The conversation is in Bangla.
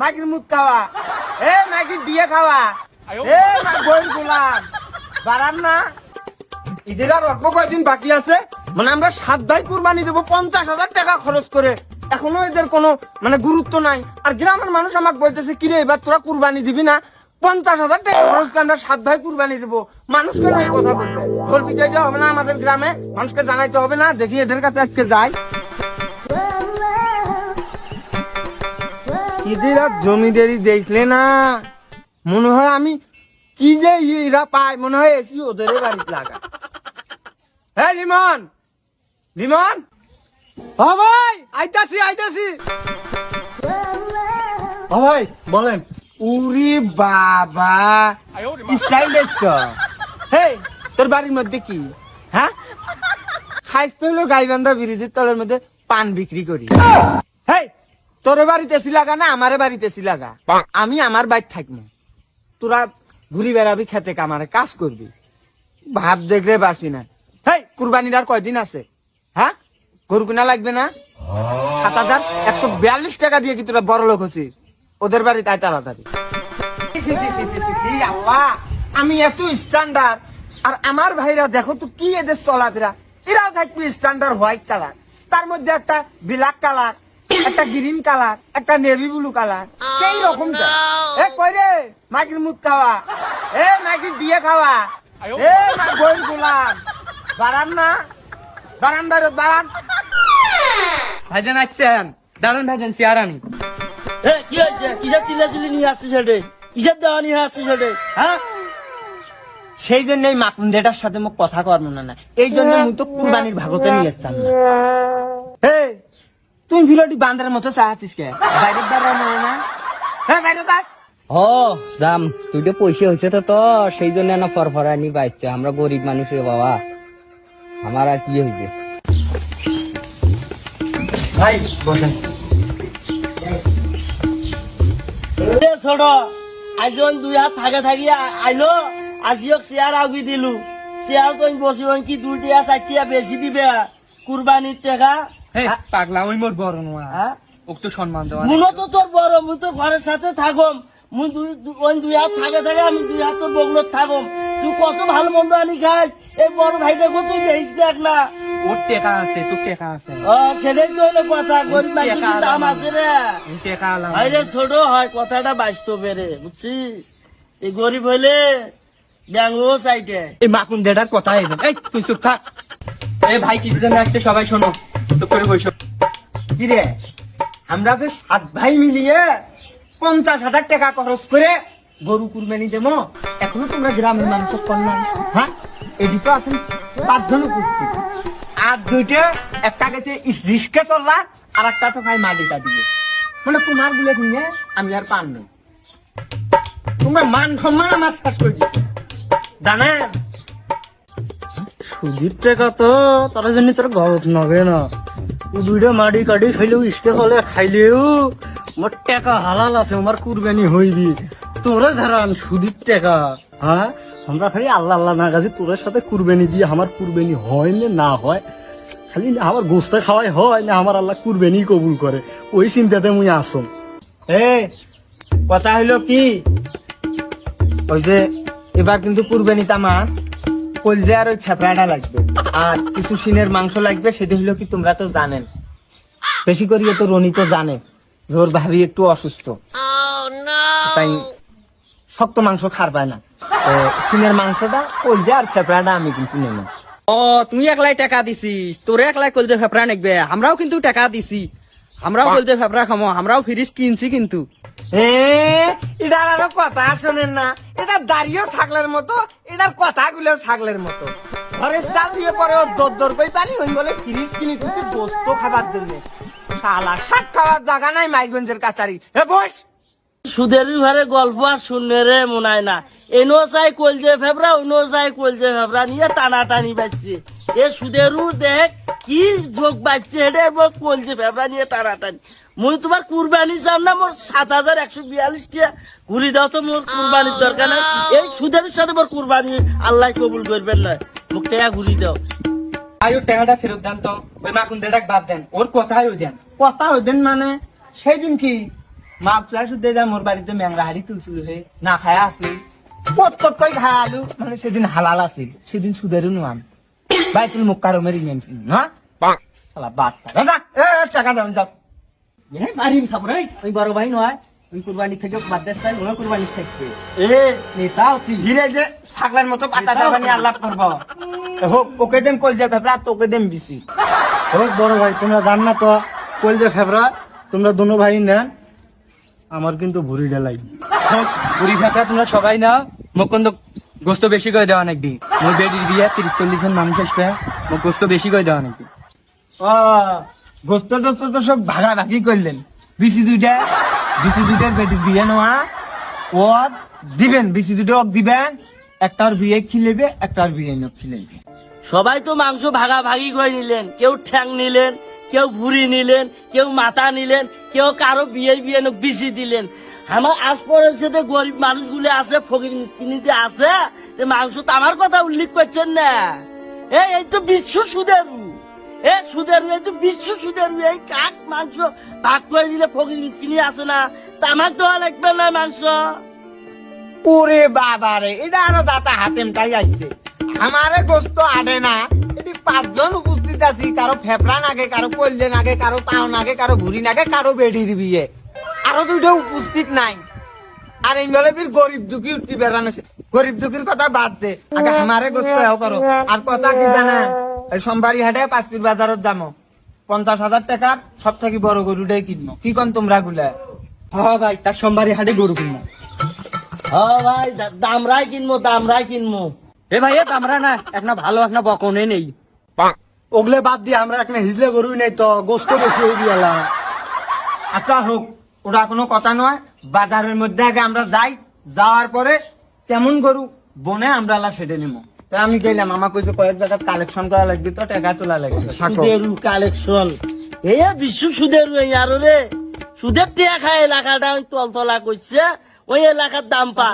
মাইকির মুখ খাওয়া। এ মাইকির দিয়ে খাওয়া। এ বই গুলাম বাড়ান না। ঈদের আর অল্প কয়েকদিন বাকি আছে। মানে আমরা সাত ভাই কুরবানি দেবো পঞ্চাশ হাজার টাকা খরচ করে। এখনও এদের কোনো মানে গুরুত্ব নাই। আর গ্রামের মানুষ আমাকে বলতেছে কিরে এবার তোরা কুরবানি দিবি না? পঞ্চাশ হাজার টাকা খরচ করে আমরা সাত ভাই কুরবানি দেবো। মানুষ কেন এই কথা বলবে। পিটাইতে হবে না আমাদের গ্রামে। মানুষকে জানাইতে হবে না। দেখি এদের কাছে আজকে যাই। আর জমিদারি দেখলে না। মনে হয় আমি কি যে এরা পায় মনে হয় এসি ওদের বাড়িতে লাগা। হ্যাঁ লিমন লিমন ভাই, আইতাছি আইতাছি। ভাই, বলেন, উরি বাবা, স্টাইল দেখছ? হে, তোর বাড়ির মধ্যে কি? হ্যাঁ? খাইস তো হলো গাইবান্ধা ব্রিজের তলের মধ্যে পান বিক্রি করি। তোর বাড়িতে লাগা না আমারে বাড়িতে লাগা আমি আমার বাড়ি থাকব। তোরা ঘুরি বেড়াবি খেতে কামারে কাজ করবি। ভাব দেখলে বাসি না। হেই কুরবানির আর কয়দিন আছে? হ্যাঁ? গরু কিনা লাগবে না? সাত হাজার একশো বিয়াল্লিশ টাকা দিয়ে কি তোরা বড় লোক হচ্ছিস? ওদের বাড়ি তাই তাড়াতাড়ি। আল্লাহ আমি এত স্ট্যান্ডার্ড আর আমার ভাইরা দেখো তো কি এদের চলাফেরা। এরাও থাকবে স্ট্যান্ডার্ড হোয়াইট কালার তার মধ্যে একটা ব্ল্যাক কালার একটা গ্রিন কালার একটা নেভি ব্লু কালার। সেই রকম এ কই রে? মাইকির মুখ খাওয়া। এ মাইকির দিয়ে খাওয়া। এ মা- বই গুলাম। বাড়ান না বাড়ান বাইরত বাড়ান। ভাইজান আসছেন। দাঁড়ান ভাইজান চেয়ার আনি এ, কি হয়েছে? কিসের চিল্লাচিল্লি নিয়ে আসছিস সেটে? কিসের দেওয়া নিয়ে আসছিস সেটে? হ্যাঁ? সেই জন্য এই মাকুন্দেটার সাথে মোক কথা কর না না এই জন্য মুই তো কুরবানির ভাগতে নিয়ে এসতাম না। তুই ভিডিওটি বান্দারের মতো চাহাতিস কে? মনে না হ্যাঁ বাইরে তাই ও তো পয়সা হয়েছে তো তো সেই জন্য না ফরফরানি বাইচ্ছে আমরা গরিব মানুষ রে বাবা। আমার আর কি হইবে? ভাই বসেন। ছোট আজ দুই হাত থাকে থাকি আইলো। আজিও চেয়ার আগি দিলু। চেয়ার তো বসি কি দুইটিয়া চারটিয়া বেশি দিবে। কুরবানির টাকা। পাগলা ওই মোর বড় নোয়া। হ্যাঁ সম্মান দেওয়া মুনো তো তোর বড় মুই তো ঘরের সাথে থাকম। মুই দুই ওই দুই হাত থাকে থাকে আমি দুই হাত তোর বগলত থাকম। তুই কত ভালো মন্দ আনি খাস। এই বড় ভাইটাকে তুই দেখিস দেখ না ওর টেকা আছে তোর টেকা আছে। ও সেটাই তো হলো কথা গরিব মানুষের দাম আছে রে। টেকা আলাম। আরে ছোট হয় কথাটা বাঁচতে রে বুঝছিস? এই গরিব হইলে ব্যাঙ্গলো চাইটে এই মাকুন দেটার কথা এই তুই চুপ থাক। এ ভাই কি জন্য আসছে সবাই শোনো। করে আমরা যে সাত ভাই মিলিয়ে পঞ্চাশ হাজার টাকা খরচ করে গরু কুরবানি দেবো, এখনও তোমরা গ্রামের মানুষ হ্যাঁ এটি আছেন পাঁচজন উপস্থিত আর দুইটা, একটা গেছে রিস্কে চললা আর একটা তো খাই মালিকা দিয়ে। মানে তোমারগুলো নিয়ে আমি আর পান নেই তোমরা মান সম্মান আমার শেষ করে দিচ্ছ জানেন? সুদীর টাকা তো, তারা জন্য তোর গলত নবে না। দুইটা মাটি কাটি খাইলেও ইসকে চলে খাইলেও মোর টাকা হালাল আছে আমার কুরবানি হইবি। তোরা ধারান সুদীর টাকা হ্যাঁ? আমরা খালি আল্লাহ আল্লাহ না গাছি তোর সাথে কুরবানি দিয়ে আমার কুরবানি হয় না না হয়, খালি আমার গোস্তা খাওয়াই হয় না আমার আল্লাহ কুরবানি কবুল করে, ওই চিন্তাতে মুই আসম এ, কথা হইল কি? ওই যে, এবার কিন্তু কুরবানিতে আমার কলজে আর ওই ফেফড়াটা লাগবে। আর কিছু সিনের মাংস লাগবে সেটা হলো কি তোমরা তো জানেন। বেশি করিয়ে তো রনি তো জানে জোর ভাবি একটু অসুস্থ। তাই শক্ত মাংস খার পায় না সিনের মাংসটা কলজে আর ফেফড়াটা আমি কিন্তু নেব ও তুই একলাই টাকা দিছিস তোরে একলাই কলজে ফেফড়া নেকবে আমরাও কিন্তু টাকা দিছি। আমরাও কলজে ফেফড়া খামো আমরাও ফ্রিজ কিনছি কিন্তু। এ এটা আরও কথা শোনেন না। এটা দাঁড়িয়েও ছাগলের মতো, এটার কথাগুলো ছাগলের মতো। ঘরে চাল দিয়ে পরে ও দর দর করে পানি ওই বলে ফ্রিজ কিনে তুই গোস্ত খাবার জন্য। শালা, শাক খাওয়ার জায়গা নাই মাইগঞ্জের কাছারি। এ, বস! সুদের ঘরে গল্প আর শুনলে রে, মনায় না। এনো চাই কলজে ফেবরা অন্য চাই কলজে ফেবরা, নিয়ে টানা টানি বাজছে। এ সুদেরু দেখ কি ঝোঁক বাজছে এটা এবার কলজে ফেবরা নিয়ে টানি মুই তোমার কুরবানি চাম না মোর সাত হাজার একশো বিয়াল্লিশ টিয়া ঘুরি দাও তো মোর কুরবানির দরকার নাই। এই সুদের সাথে মোর কুরবানি আল্লাহ কবুল করবেন না মুখ টাকা ঘুরি দাও। টাকাটা ফেরত দেন তো ওই মাকুন দেটাক বাদ দেন। ওর কথাই ওই দেন। কথা ওই দিন মানে সেই দিন কি? মা প্লাস উঠে যা মোর বাড়িতে ম্যাংরা হাড়ি তুলছিল হে না খায়া আসলি। প্রত্যেক কই খায়া আলু। মানে সেদিন হালাল আছিল সেদিন সুদেরও নাম বাইতুল মুক্কারমের ইমাম ছিল না? শালা বাচ্চা। দাদা এ টাকা দাও যাও। এ, মারিম থাপড়ে ওই বড় ভাই নয় ওই কুরবানি থেকে দেশ তাই ওরা কুরবানি থাকবে এ নেতা হিরে যে ছাগলের মতো পাতা দাবানি আলাপ করব। হোক ওকে দেম কল যে ফেফড়া তোকে দেম বিসি হোক বড় ভাই তোমরা জান না তো কইল যে তোমরা দুনো ভাই নেন। আমার কিন্তু ভুড়ি ঢেলাই। পুরি ফাঁকা তোমরা সবাই নাও। মোক কিন্তু গোস্ত বেশি করে দেওয়া নাকি মোর বেডির বিয়ে তিরিশ চল্লিশ জন মানুষ আসবে। মোক গোস্ত বেশি করে দেওয়া নাকি গোস্ত টোস্ত তো সব ভাগাভাগি করলেন বিসি দুইটা বিসি দুইটার বিয়ে নেওয়া ও দিবেন বিসি দুটো দিবেন। একটার বিয়ে খিলেবে একটার বিয়ে খিলেবে সবাই তো মাংস ভাগাভাগি করে নিলেন, কেউ ঠ্যাং নিলেন, কেউ ভুড়ি নিলেন, কেউ মাথা নিলেন, কেউ কারও বিয়ে বিয়ে বিসি দিলেন। আমার আশপাশের সাথে গরিব মানুষগুলো আছে ফকির মিসকিনিতে আছে মাংস তো আমার কথা উল্লেখ করছেন না? এই তো বিশ্ব সুদেরু এ সুদেরু তো বিশ্ব সুদেরু এই কাক মাংস ভাগ করে দিলে ফকির মিসকিনি আছে না। তা আমার দেওয়া লাগবে না মাংস। ওরে বাবা রে, এটা আরও দাতা আসছে। আমারে গোস্ত আডে না। এটি পাঁচজন উপস্থিত আছি, কারও ফেফড়া নাগে, কারও কলজে নাগে, কারও পাও নাগে, কারও ভুড়ি নাগে, কারও বেডির বিয়ে। আরও দুটো উপস্থিত নাই। আর এই বলে গরিব দুঃখী উঠতে বেড়ানো গরিব দুঃখীর কথা বাদ দে। আগে আমারে গোস্ত করো। আর কথা কি জানেন? এই হাটে পাঁচপির বাজারত যাব পঞ্চাশ হাজার টাকার সব থেকে বড় গরুটাই কিনবো কি কন তোমরা গুলা? হ্যাঁ ভাই তার সোমবারে হাটে গরু কিনবো হ ভাই দামরাই কিনবো দামরাই কিনবো এ ভাই এ আমরা না একটা ভালো একটা বকনে নেই। ওগলে বাদ দিয়ে আমরা একটা হিজলে গরুই নাই তো গোস্ত বেশি হয়ে গেলাম আচ্ছা হোক ওটা কোনো কথা নয় বাজারের মধ্যে আগে আমরা যাই যাওয়ার পরে কেমন গরু বনে আমরা আলা সেটে নেব তা আমি গেলাম আমার কইছে কয়েক জায়গা কালেকশন করা লাগবে তো টাকা তোলা লাগবে। সুদেরু কালেকশন এই বিশ্ব সুদেরু এই আর রে। সুদের টিয়া খায় এলাকাটা ওই তলতলা করছে ওই এলাকার দাম পা